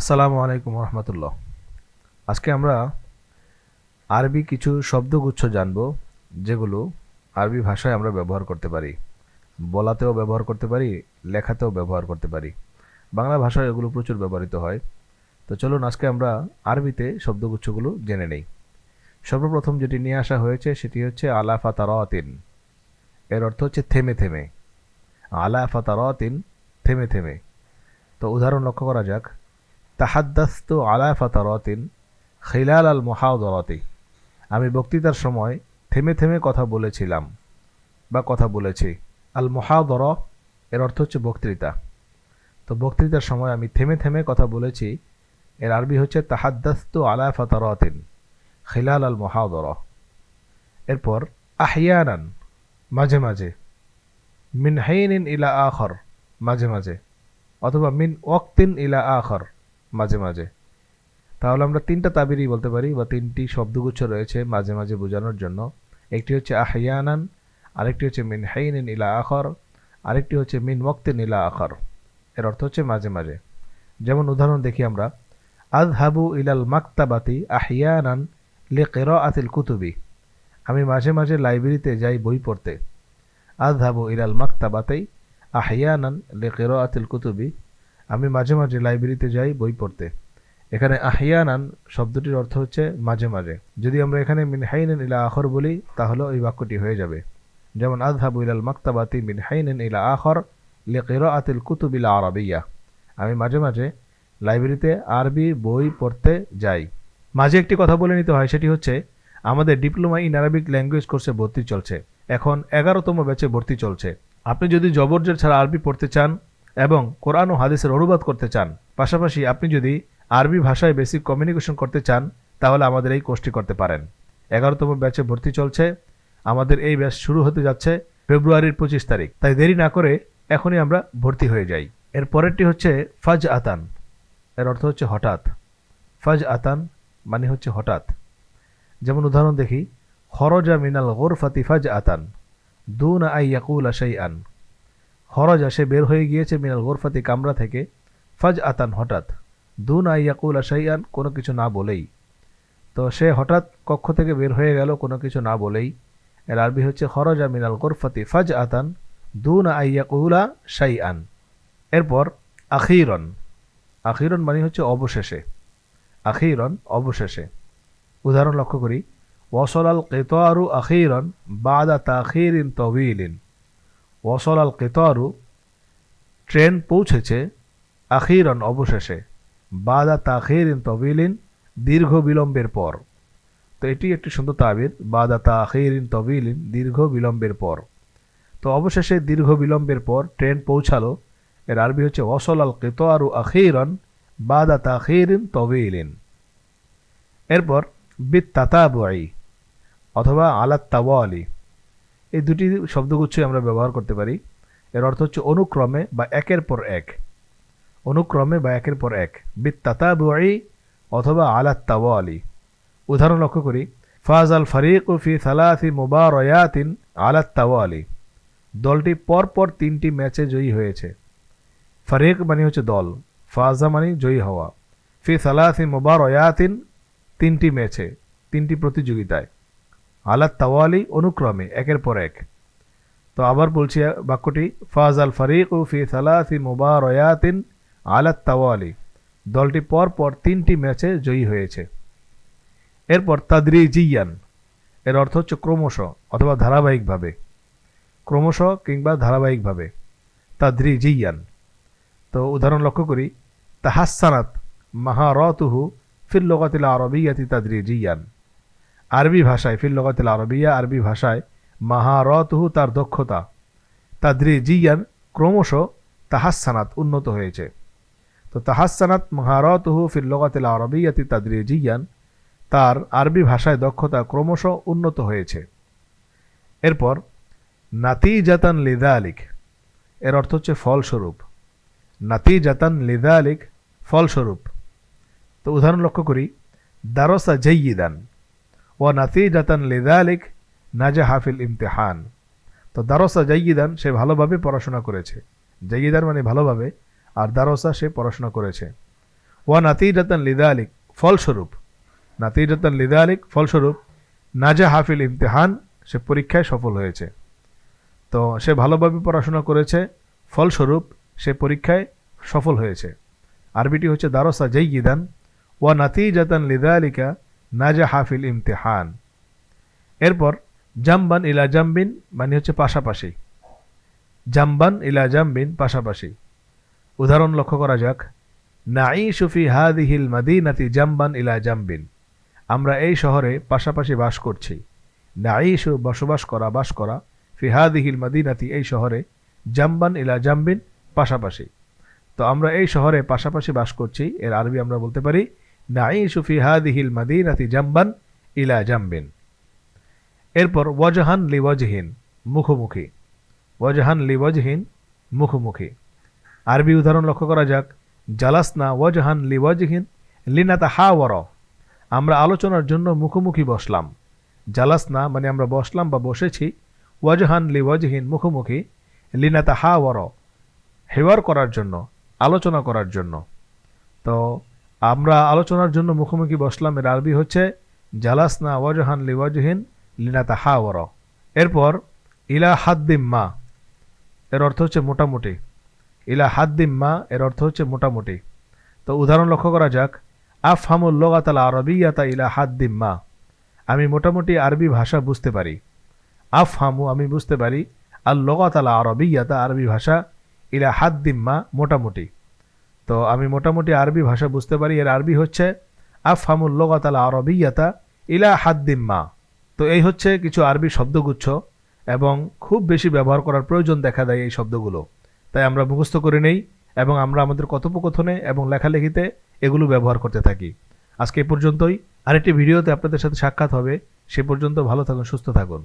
আসসালামু আলাইকুম রহমতুল্লাহ। আজকে আমরা আরবি কিছু শব্দগুচ্ছ জানব, যেগুলো আরবি ভাষায় আমরা ব্যবহার করতে পারি, বলাতেও ব্যবহার করতে পারি, লেখাতেও ব্যবহার করতে পারি। বাংলা ভাষায় এগুলো প্রচুর ব্যবহৃত হয়। তো চলুন আজকে আমরা আরবিতে শব্দগুচ্ছগুলো জেনে নেই। সর্বপ্রথম যেটি নিয়ে আসা হয়েছে সেটি হচ্ছে আলাফা তারাতিন এর অর্থ হচ্ছে থেমে থেমে। আলাফা তারাতিন থেমে থেমে। তো উদাহরণ লক্ষ্য করা যাক। তাহাদ্দাস্ত আলা ফাতারতিন খিলাল আল মহাদরতি। আমি বক্তৃতার সময় থেমে থেমে কথা বলেছিলাম বা কথা বলেছি। আল মহাদর, এর অর্থ হচ্ছে বক্তৃতা। তো বক্তৃতার সময় আমি থেমে থেমে কথা বলেছি, এর আরবি হচ্ছে তাহাদ্দাস্ত আলা ফাতারতিন খিলাল আল মহাদর। এরপর আহিয়ানান মাঝে মাঝে। মিন হাইনিন ইলা আখর, মাঝে মাঝে। অথবা মিন ওয়াক্তিন ইলা আখর। মাঝে মাঝে। তাহলে আমরা তিনটা তাবিরই বলতে পারি বা তিনটি শব্দগুচ্ছ রয়েছে মাঝে মাঝে বোঝানোর জন্য। একটি হচ্ছে আহিয়ানান, আরেকটি হচ্ছে মিন হাইনিন ইলা আখর, আরেকটি হচ্ছে মিন ওয়াক্তিন ইলা আখর। এর অর্থ হচ্ছে মাঝে মাঝে। যেমন উদাহরণ দেখি আমরা আজ হাবু ইলাল মাক্তাবাতি আহিয়ানান লে কের আতিল কুতুবি। আমি মাঝে মাঝে লাইব্রেরিতে যাই বই পড়তে। আজ হাবু ইলাল মাক্তাবাতেই আহিয়ানান লে কের আতিল কুতুবি। আমি মাঝে মাঝে লাইব্রেরিতে যাই বই পড়তে। এখানে আহিয়ানান শব্দটির অর্থ হচ্ছে মাঝে মাঝে। যদি আমরা এখানে মিন হাইনেন ইলা আখর বলি, তাহলে ওই বাক্যটি হয়ে যাবে। যেমন আজহাবু ইলাল মাক্তাবাতি মিন হাইনেন ইলা আখর লেকির আতিল কুতুবিলা আরবিয়া। আমি মাঝে মাঝে লাইব্রেরিতে আরবি বই পড়তে যাই। মাঝে একটি কথা বলে নিতে হয়, সেটি হচ্ছে, আমাদের ডিপ্লোমা ইন আরবিক ল্যাঙ্গুয়েজ কোর্সে ভর্তি চলছে। এখন এগারোতম ব্যাচে ভর্তি চলছে। আপনি যদি জবরজের ছাড়া আরবি পড়তে চান এবং কোরআন ও হাদিসের অনুবাদ করতে চান। পাশাপাশি আপনি যদি আরবি ভাষায় বেসিক কমিউনিকেশন করতে চান, তাহলে আমাদের এই কোর্সটি করতে পারেন। এগারোতম ব্যাচে ভর্তি চলছে। আমাদের এই ব্যাচ শুরু হতে যাচ্ছে ফেব্রুয়ারির পঁচিশ তারিখ। তাই দেরি না করে এখনই আমরা ভর্তি হয়ে যাই। এর পরেরটি হচ্ছে ফাজ আতান। এর অর্থ হচ্ছে হঠাৎ। ফাজ আতান মানে হচ্ছে হঠাৎ। যেমন উদাহরণ দেখি, খরজা মিনাল গোরফাতি ফাজ আতান, দুন আই ইয়াকুল আশাই আন হরজা সে বের হয়ে গিয়েছে মিনাল গোরফাতি কামরা থেকে। ফাজ আতান হঠাৎ দুন আই ইয়াকুল আশাইয়ান কোনো কিছু না বলেই। তো সে হঠাৎ কক্ষ থেকে বের হয়ে গেল, কোনো কিছু না বলেই। এর আরবি হচ্ছে খরজা মিনাল গোরফাতি ফাজ আতান দুন আই ইয়াকুলা শাই আন এরপর আখিরন আখিরন মানে হচ্ছে অবশেষে। আখিরন অবশেষে। উদাহরণ লক্ষ্য করি ওসলাল কেতোয়ারু আখিরন বাদা তাখিরিন তবিলিন ওসল আল কেতরু ট্রেন পৌঁছেছে আখিরন অবশেষে, বাদা তাখিরিন তবিলিন দীর্ঘ বিলম্বের পর। তো এটি একটি সুন্দর তাবির, বাদা তাখিরিন তবিলিন দীর্ঘ বিলম্বের পর। তো অবশেষে দীর্ঘ বিলম্বের পর ট্রেন পৌঁছালো, এর আরবি হচ্ছে ওসল আল কেতোয়ারু আখিরন বাদা তাখিরিন তবিলিন। এরপর বিত তাতাবুয়াই অথবা আলাত তাওয়ালি এই দুটি শব্দগুচ্ছই আমরা ব্যবহার করতে পারি। এর অর্থ হচ্ছে অনুক্রমে বা একের পর এক। অনুক্রমে বা একের পর এক। বিত্তাতাবুই অথবা আলাত তাওয়ালি উদাহরণ লক্ষ্য করি। ফাজ আল ফারিক ফি সালাসি মুবারয়াতিন আলাত তাওয়ালি দলটি পরপর তিনটি ম্যাচে জয়ী হয়েছে। ফারিক মানে হচ্ছে দল। ফাজা মানে জয়ী হওয়া। ফি সালাসি মুবারয়াতিন তিনটি ম্যাচে, তিনটি প্রতিযোগিতায়। আলাত তাওয়ালি অনুক্রমে, একের পর এক। তো আবার বলছি বাক্যটি ফাজ আল ফারিক ও ফি সালাসি মুবারয়াতিন আলাত তাওয়ালি। দলটি পর পর তিনটি ম্যাচে জয়ী হয়েছে। এরপর তাদরি জিয়ান এর অর্থ হচ্ছে ক্রমশ অথবা ধারাবাহিকভাবে। ক্রমশ কিংবা ধারাবাহিকভাবে। তাদরি জিয়ান তো উদাহরণ লক্ষ্য করি, তাহাসানাত মাহারতুহু ফিল লোকাতিল আরবিয়াতি তাদরি জিয়ান আরবি ভাষায়, ফিল আরবিয়া, আরবি ভাষায়, মাহারতহু তার দক্ষতা। তাদ্রি জিয়ান ক্রমশ তাহাসানাত উন্নত হয়েছে। তো তাহাসানাত মাহারতহু ফিল লগাতিল আরবিয়াতি তাদ্রি জিয়ান তার আরবি ভাষায় দক্ষতা ক্রমশ উন্নত হয়েছে। এরপর নাতি জাতান লিদা আলিক এর অর্থ হচ্ছে ফলস্বরূপ। নাতি জাতান লিদা আলিক ফলস্বরূপ। তো উদাহরণ লক্ষ্য করি, দারসা জয়িদান ও নাতিজাতান লিদালিক নাজা হাফিল ইমতেহান। তো দারসা জাইয়িদান সে ভালোভাবে পড়াশোনা করেছে। জাইয়িদান মানে ভালোভাবে, আর দারসা সে পড়াশোনা করেছে। ওয়া নাতিজাতান লিদা আলিক ফলস্বরূপ। নাতিজাতান লিদা আলিক ফলস্বরূপ নাজা হাফিল ইমতেহান সে পরীক্ষায় সফল হয়েছে। তো সে ভালোভাবে পড়াশোনা করেছে, ফলস্বরূপ সে পরীক্ষায় সফল হয়েছে। আরবিটি হচ্ছে দারসা জাইয়িদান। ওয়া নাতিজাতান লিদা আলিকা নাজা হাফিল ইমতেহান। এরপর, জাম্বান ইলা জাম্বিন মানে হচ্ছে পাশাপাশি। জাম্বান ইলা জাম্বিন পাশাপাশি। উদাহরণ লক্ষ্য করা যাক। নাঈ সুফি হাদিহিল মাদিনাতি জাম্বান ইলা জাম্বিন। আমরা এই শহরে পাশাপাশি বাস করছি। নাঈশু বসবাস করা, বাস করা ফি হাদিহিল মাদিনাতি এই শহরে জাম্বান ইলা জাম্বিন পাশাপাশি। তো আমরা এই শহরে পাশাপাশি বাস করছি, এর আরবি আমরা বলতে পারি নাঈশু ফি হাদিহিল মাদিনাতি জাম্বান ইলা জাম্বিন এরপর ওয়াজহান লিওয়াজহীন মুখোমুখি. ওয়াজহান লিওয়াজহীন মুখোমুখি. আরবি উদাহরণ লক্ষ্য করা যাক। জালাসনা ওয়াজহান লিওয়াজহীন লিনাতা হা ওয়ার আমরা আলোচনার জন্য মুখোমুখি বসলাম। জালাসনা মানে আমরা বসলাম বা বসেছি। ওয়াজহান লিওয়াজহীন মুখোমুখি. লিনাতা হা ওয়ার হেওয়ার করার জন্য, আলোচনা করার জন্য। তো আমরা আলোচনার জন্য মুখোমুখি বসলাম। এর আরবি হচ্ছে, জালাসনা ওয়াজহান লিওয়াজহীন লিনাতা হা ওয়ার এরপর, ইলা হাদ্দিম মা। এর অর্থ হচ্ছে মোটামুটি। ইলা হাদ্দিম মা, এর অর্থ হচ্ছে মোটামুটি। তো উদাহরণ লক্ষ্য করা যাক। আফ হামুল লোগাতাল আরবিয়াতা ইলা হাদ্দিম মা। আমি মোটামুটি আরবি ভাষা বুঝতে পারি। আফ হামু আমি বুঝতে পারি। আর লোগাতাল আরবিয়াতা আরবি ভাষা ইলা হাদ্দিম মা, মোটামুটি। তো আমি মোটামুটি আরবি ভাষা বুঝতে পারি। এর আরবি হচ্ছে আফ হামুল লোগাতাল আরবিয়াতা ইলা হাদ্দিম মা। তো এই হচ্ছে কিছু আরবি শব্দগুচ্ছ এবং খুব বেশি ব্যবহার করার প্রয়োজন দেখা দেয় এই শব্দগুলো। তাই আমরা মুখস্থ করে নেই এবং আমরা আমাদের কথোপকথনে এবং লেখালেখিতে এগুলো ব্যবহার করতে থাকি। আজকে এ পর্যন্তই। আরেকটি ভিডিওতে আপনাদের সাথে সাক্ষাৎ হবে। সে পর্যন্ত ভালো থাকুন, সুস্থ থাকুন।